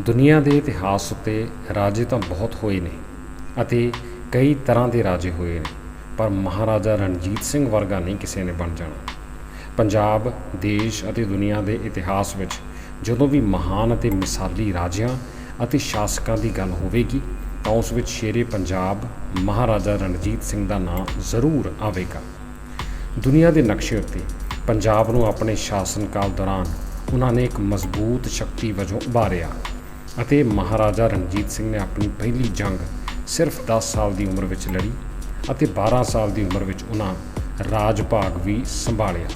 ਦੁਨੀਆ ਦੇ ਇਤਿਹਾਸ ਉੱਤੇ ਰਾਜੇ ਤਾਂ ਬਹੁਤ ਹੋਏ ਨੇ ਅਤੇ ਕਈ ਤਰ੍ਹਾਂ ਦੇ ਰਾਜੇ ਹੋਏ ਨੇ, ਪਰ ਮਹਾਰਾਜਾ ਰਣਜੀਤ ਸਿੰਘ ਵਰਗਾ ਨਹੀਂ ਕਿਸੇ ਨੇ ਬਣ ਜਾਣਾ। ਪੰਜਾਬ, ਦੇਸ਼ ਅਤੇ ਦੁਨੀਆ ਦੇ ਇਤਿਹਾਸ ਵਿੱਚ ਜਦੋਂ ਵੀ ਮਹਾਨ ਅਤੇ ਮਿਸਾਲੀ ਰਾਜਿਆਂ ਅਤੇ ਸ਼ਾਸਕਾਂ ਦੀ ਗੱਲ ਹੋਵੇਗੀ, ਤਾਂ ਉਸ ਵਿੱਚ ਸ਼ੇਰੇ ਪੰਜਾਬ, ਮਹਾਰਾਜਾ ਰਣਜੀਤ ਸਿੰਘ ਦਾ ਨਾਮ ਜ਼ਰੂਰ ਆਵੇਗਾ। ਦੁਨੀਆ ਦੇ ਨਕਸ਼ੇ ਉੱਤੇ ਪੰਜਾਬ ਨੂੰ ਆਪਣੇ ਸ਼ਾਸਨਕਾਲ ਦੌਰਾਨ ਉਹਨਾਂ ਨੇ ਇੱਕ ਮਜ਼ਬੂਤ ਸ਼ਕਤੀ ਵਜੋਂ ਉਭਾਰਿਆ। ਅਤੇ ਮਹਾਰਾਜਾ ਰਣਜੀਤ ਸਿੰਘ ਨੇ ਆਪਣੀ ਪਹਿਲੀ ਜੰਗ ਸਿਰਫ 10 ਸਾਲ ਦੀ ਉਮਰ ਵਿੱਚ ਲੜੀ ਅਤੇ 12 ਸਾਲ ਦੀ ਉਮਰ ਵਿੱਚ ਉਹਨਾਂ ਰਾਜ ਭਾਗ ਵੀ ਸੰਭਾਲਿਆ।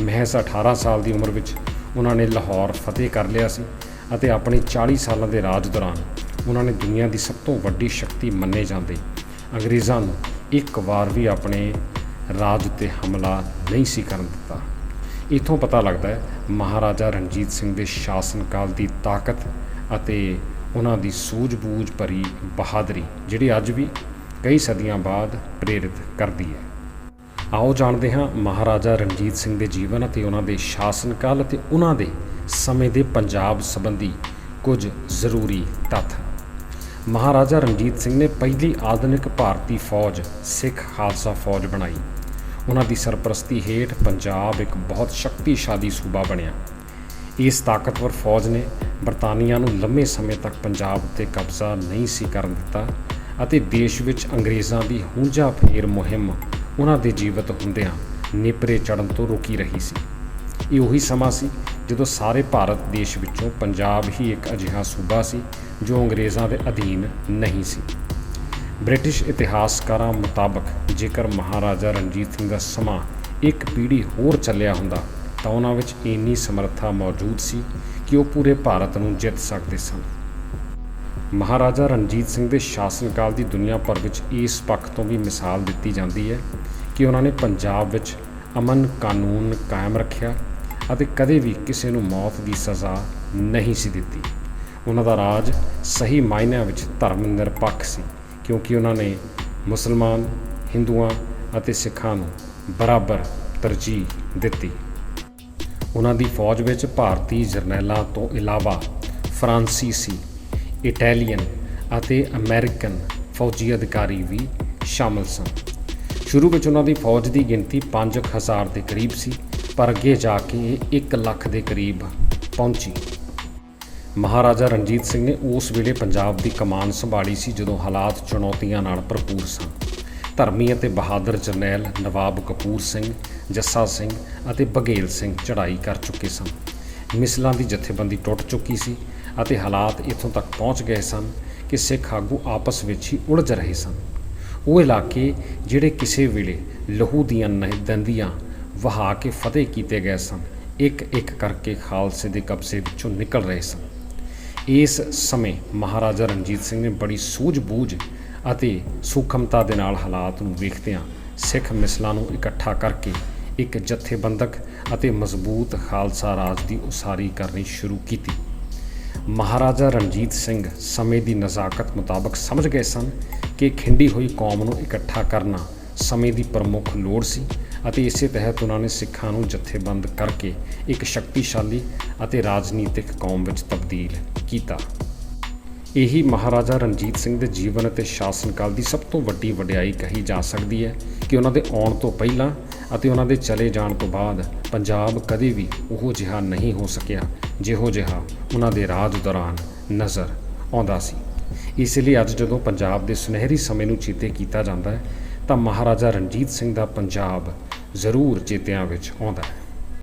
ਮਹਿਸ 18 ਸਾਲ ਦੀ ਉਮਰ ਵਿੱਚ ਉਹਨਾਂ ਨੇ ਲਾਹੌਰ ਫਤਿਹ ਕਰ ਲਿਆ ਸੀ ਅਤੇ ਆਪਣੇ 40 ਸਾਲਾਂ ਦੇ ਰਾਜ ਦੌਰਾਨ ਉਹਨਾਂ ਨੇ ਦੁਨੀਆ ਦੀ ਸਭ ਤੋਂ ਵੱਡੀ ਸ਼ਕਤੀ ਮੰਨੇ ਜਾਂਦੇ ਅੰਗਰੇਜ਼ਾਂ ਨੂੰ ਇੱਕ ਵਾਰ ਵੀ ਆਪਣੇ ਰਾਜ ਉੱਤੇ ਹਮਲਾ ਨਹੀਂ ਸੀ ਕਰਨ ਦਿੱਤਾ। ਇਥੋਂ ਪਤਾ ਲੱਗਦਾ ਹੈ ਮਹਾਰਾਜਾ ਰਣਜੀਤ ਸਿੰਘ ਦੇ ਸ਼ਾਸਨ ਕਾਲ ਦੀ ਤਾਕਤ ਅਤੇ ਉਹਨਾਂ ਦੀ ਸੂਝ-ਬੂਝ ਭਰੀ ਬਹਾਦਰੀ, ਜਿਹੜੀ ਅੱਜ ਵੀ ਕਈ ਸਦੀਆਂ ਬਾਅਦ ਪ੍ਰੇਰਿਤ ਕਰਦੀ ਹੈ। ਆਓ ਜਾਣਦੇ ਹਾਂ ਮਹਾਰਾਜਾ ਰਣਜੀਤ ਸਿੰਘ ਦੇ ਜੀਵਨ ਅਤੇ ਉਹਨਾਂ ਦੇ ਸ਼ਾਸਨ ਕਾਲ ਅਤੇ ਉਹਨਾਂ ਦੇ ਸਮੇਂ ਦੇ ਪੰਜਾਬ ਸੰਬੰਧੀ ਕੁਝ ਜ਼ਰੂਰੀ ਤੱਥ। ਮਹਾਰਾਜਾ ਰਣਜੀਤ ਸਿੰਘ ਨੇ ਪਹਿਲੀ ਆਧੁਨਿਕ ਭਾਰਤੀ ਫੌਜ, ਸਿੱਖ ਖਾਲਸਾ ਫੌਜ ਬਣਾਈ। ਉਹਨਾਂ ਦੀ ਸਰਪ੍ਰਸਤੀ ਹੇਠ ਪੰਜਾਬ ਇੱਕ ਬਹੁਤ ਸ਼ਕਤੀਸ਼ਾਲੀ ਸੂਬਾ ਬਣਿਆ। ਇਸ ਤਾਕਤਵਰ ਫੌਜ ਨੇ ਬਰਤਾਨੀਆ ਨੂੰ ਲੰਮੇ ਸਮੇਂ ਤੱਕ ਪੰਜਾਬ ਉੱਤੇ ਕਬਜ਼ਾ ਨਹੀਂ ਸੀ ਕਰਨ ਦਿੱਤਾ ਅਤੇ ਦੇਸ਼ ਵਿੱਚ ਅੰਗਰੇਜ਼ਾਂ ਦੀ ਹੂੰਝਾ ਫੇਰ ਮੁਹਿੰਮ ਉਹਨਾਂ ਦੇ ਜੀਵਤ ਹੁੰਦਿਆਂ ਨੇਪਰੇ ਚੜਨ ਤੋਂ ਰੋਕੀ ਰਹੀ ਸੀ। ਇਹ ਉਹੀ ਸਮਾਂ ਸੀ ਜਦੋਂ ਸਾਰੇ ਭਾਰਤ ਦੇਸ਼ ਵਿੱਚੋਂ ਪੰਜਾਬ ਹੀ ਇੱਕ ਅਜਿਹਾ ਸੂਬਾ ਸੀ ਜੋ ਅੰਗਰੇਜ਼ਾਂ ਦੇ ਅਧੀਨ ਨਹੀਂ ਸੀ। ਬ੍ਰਿਟਿਸ਼ ਇਤਿਹਾਸਕਾਰਾਂ ਮੁਤਾਬਕ ਜੇਕਰ ਮਹਾਰਾਜਾ ਰਣਜੀਤ ਸਿੰਘ ਦਾ ਸਮਾਂ ਇੱਕ ਪੀੜ੍ਹੀ ਹੋਰ ਚੱਲਿਆ ਹੁੰਦਾ ਤਾਂ ਉਹਨਾਂ ਵਿੱਚ ਇੰਨੀ ਸਮਰੱਥਾ ਮੌਜੂਦ ਸੀ ਕਿ ਉਹ ਪੂਰੇ ਭਾਰਤ ਨੂੰ ਜਿੱਤ ਸਕਦੇ ਸਨ। ਮਹਾਰਾਜਾ ਰਣਜੀਤ ਸਿੰਘ ਦੇ ਸ਼ਾਸਨਕਾਲ ਦੀ ਦੁਨੀਆ ਭਰ ਵਿੱਚ ਇਸ ਪੱਖ ਤੋਂ ਵੀ ਮਿਸਾਲ ਦਿੱਤੀ ਜਾਂਦੀ ਹੈ ਕਿ ਉਹਨਾਂ ਨੇ ਪੰਜਾਬ ਵਿੱਚ ਅਮਨ ਕਾਨੂੰਨ ਕਾਇਮ ਰੱਖਿਆ ਅਤੇ ਕਦੇ ਵੀ ਕਿਸੇ ਨੂੰ ਮੌਤ ਦੀ ਸਜ਼ਾ ਨਹੀਂ ਸੀ ਦਿੱਤੀ। ਉਹਨਾਂ ਦਾ ਰਾਜ ਸਹੀ ਮਾਇਨਿਆਂ ਵਿੱਚ ਧਰਮ ਨਿਰਪੱਖ ਸੀ, ਕਿਉਂਕਿ ਉਹਨਾਂ ਨੇ ਮੁਸਲਮਾਨ, ਹਿੰਦੂਆਂ ਅਤੇ ਸਿੱਖਾਂ ਨੂੰ ਬਰਾਬਰ ਤਰਜੀਹ ਦਿੱਤੀ। ਉਹਨਾਂ ਦੀ ਫੌਜ ਵਿੱਚ ਭਾਰਤੀ ਜਰਨੈਲਾਂ ਤੋਂ ਇਲਾਵਾ ਫਰਾਂਸੀਸੀ, ਇਟਾਲੀਅਨ ਅਤੇ ਅਮਰੀਕਨ ਫੌਜੀ ਅਧਿਕਾਰੀ ਵੀ ਸ਼ਾਮਲ ਸਨ। ਸ਼ੁਰੂ ਵਿੱਚ ਉਹਨਾਂ ਦੀ ਫੌਜ ਦੀ ਗਿਣਤੀ 5000 ਦੇ ਕਰੀਬ ਸੀ, ਪਰ ਅੱਗੇ ਜਾ ਕੇ ਇਹ 1 ਲੱਖ ਦੇ ਕਰੀਬ ਪਹੁੰਚੀ। ਮਹਾਰਾਜਾ ਰਣਜੀਤ ਸਿੰਘ ਨੇ ਉਸ ਵੇਲੇ ਪੰਜਾਬ ਦੀ ਕਮਾਨ ਸੰਭਾਲੀ ਸੀ ਜਦੋਂ ਹਾਲਾਤ ਚੁਣੌਤੀਆਂ ਨਾਲ ਭਰਪੂਰ ਸਨ। ਧਰਮੀ ਅਤੇ ਬਹਾਦਰ ਜਰਨੈਲ ਨਵਾਬ ਕਪੂਰ ਸਿੰਘ, ਜੱਸਾ ਸਿੰਘ ਅਤੇ ਬਘੇਲ ਸਿੰਘ ਚੜ੍ਹਾਈ ਕਰ ਚੁੱਕੇ ਸਨ। ਮਿਸਲਾਂ ਦੀ ਜਥੇਬੰਦੀ ਟੁੱਟ ਚੁੱਕੀ ਸੀ ਅਤੇ ਹਾਲਾਤ ਇੱਥੋਂ ਤੱਕ ਪਹੁੰਚ ਗਏ ਸਨ ਕਿ ਸਿੱਖ ਆਗੂ ਆਪਸ ਵਿੱਚ ਹੀ ਉਲਝ ਰਹੇ ਸਨ। ਉਹ ਇਲਾਕੇ ਜਿਹੜੇ ਕਿਸੇ ਵੇਲੇ ਲਹੂ ਦੀਆਂ ਨਹਿਦੰਦੀਆਂ ਵਹਾ ਕੇ ਫਤਿਹ ਕੀਤੇ ਗਏ ਸਨ ਇੱਕ ਇੱਕ ਕਰਕੇ ਖਾਲਸੇ ਦੇ ਕਬਜ਼ੇ ਵਿੱਚੋਂ ਨਿਕਲ ਰਹੇ ਸਨ। ਇਸ ਸਮੇਂ ਮਹਾਰਾਜਾ ਰਣਜੀਤ ਸਿੰਘ ਨੇ ਬੜੀ ਸੂਝ-ਬੂਝ ਅਤੇ ਸੂਖਮਤਾ ਦੇ ਨਾਲ ਹਾਲਾਤ ਨੂੰ ਵੇਖਦਿਆਂ ਸਿੱਖ ਮਿਸਲਾਂ ਨੂੰ ਇਕੱਠਾ ਕਰਕੇ ਇੱਕ ਜਥੇਬੰਦਕ ਅਤੇ ਮਜ਼ਬੂਤ ਖਾਲਸਾ ਰਾਜ ਦੀ ਉਸਾਰੀ ਕਰਨੀ ਸ਼ੁਰੂ ਕੀਤੀ। ਮਹਾਰਾਜਾ ਰਣਜੀਤ ਸਿੰਘ ਸਮੇਂ ਦੀ ਨਜ਼ਾਕਤ ਮੁਤਾਬਕ ਸਮਝ ਗਏ ਸਨ ਕਿ ਖਿੰਡੀ ਹੋਈ ਕੌਮ ਨੂੰ ਇਕੱਠਾ ਕਰਨਾ ਸਮੇਂ ਦੀ ਪ੍ਰਮੁੱਖ ਲੋੜ ਸੀ ਅਤੇ ਇਸੇ ਤਹਿਤ ਉਹਨਾਂ ਨੇ ਸਿੱਖਾਂ ਨੂੰ ਜਥੇਬੰਦ ਕਰਕੇ ਇੱਕ ਸ਼ਕਤੀਸ਼ਾਲੀ ਅਤੇ ਰਾਜਨੀਤਿਕ ਕੌਮ ਵਿੱਚ ਤਬਦੀਲ ਕੀਤਾ। ਇਹੀ ਮਹਾਰਾਜਾ ਰਣਜੀਤ ਸਿੰਘ ਦੇ ਜੀਵਨ ਅਤੇ ਸ਼ਾਸਨ ਕਾਲ ਦੀ ਸਭ ਤੋਂ ਵੱਡੀ ਵਡਿਆਈ ਕਹੀ ਜਾ ਸਕਦੀ ਹੈ ਕਿ ਉਹਨਾਂ ਦੇ ਆਉਣ ਤੋਂ ਪਹਿਲਾਂ ਅਤੇ ਉਹਨਾਂ ਦੇ ਚਲੇ ਜਾਣ ਤੋਂ ਬਾਅਦ ਪੰਜਾਬ ਕਦੇ ਵੀ ਉਹੋ ਜਿਹਾ ਨਹੀਂ ਹੋ ਸਕਿਆ ਜਿਹੋ ਜਿਹਾ ਉਹਨਾਂ ਦੇ ਰਾਜ ਦੌਰਾਨ ਨਜ਼ਰ ਆਉਂਦਾ ਸੀ। ਇਸ ਲਈ ਅੱਜ ਜਦੋਂ ਪੰਜਾਬ ਦੇ ਸੁਨਹਿਰੀ ਸਮੇਂ ਨੂੰ ਚੇਤੇ ਕੀਤਾ ਜਾਂਦਾ ਹੈ ਤਾਂ ਮਹਾਰਾਜਾ ਰਣਜੀਤ ਸਿੰਘ ਦਾ ਪੰਜਾਬ ਜ਼ਰੂਰ ਚੇਤਿਆਂ ਵਿੱਚ ਆਉਂਦਾ ਹੈ।